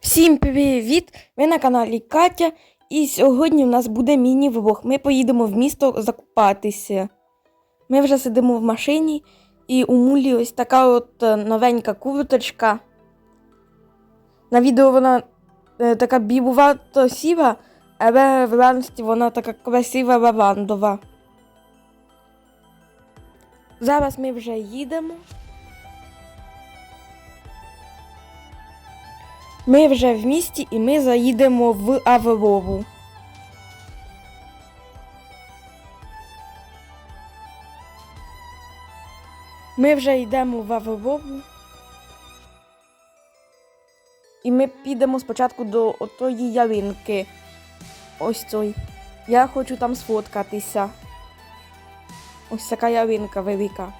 Всім привіт! Ви на каналі Катя. І сьогодні у нас буде міні-влог. Ми поїдемо в місто закупатися. Ми вже сидимо в машині, і у мулі ось така от е, новенька курточка. На відео вона е, така білувато сіва, але в реальності вона така красива лавандова. Зараз ми вже їдемо. Ми вже в місті і ми заїдемо в Аврову. Ми вже йдемо в Аврову. І ми підемо спочатку до отої ялинки. Ось цей. Я хочу там сфоткатися. Ось така ялинка велика.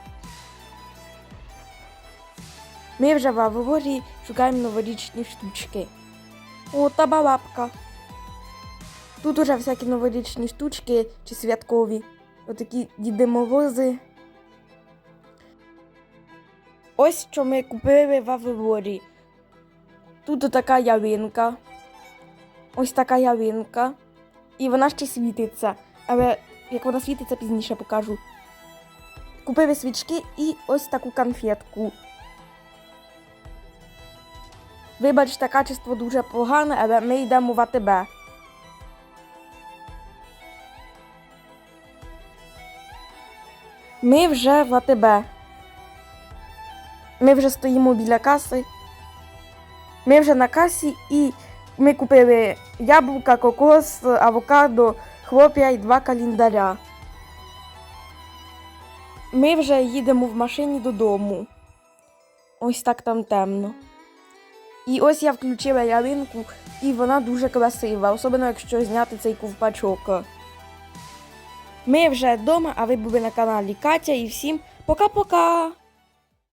Ми вже в Аврорі шукаємо новорічні штучки. О, та балапка. Тут уже всякі новорічні штучки чи святкові. Отакі Діди Морози. Ось що ми купили в Аврорі. Тут така ялинка. Ось така ялинка. І вона ще світиться. Але як вона світиться, пізніше покажу. Купили свічки і ось таку конфетку. Вибачте, качество дуже погане, але ми йдемо в АТБ. Ми вже в АТБ. Ми вже стоїмо біля каси. Ми вже на касі і ми купили яблука, кокос, авокадо, хлоп'я і два календаря. Ми вже їдемо в машині додому. Ось так там темно. І ось я включила ялинку, і вона дуже красива, особливо якщо зняти цей ковпачок. Ми вже вдома, а ви були на каналі Катя і всім пока-пока!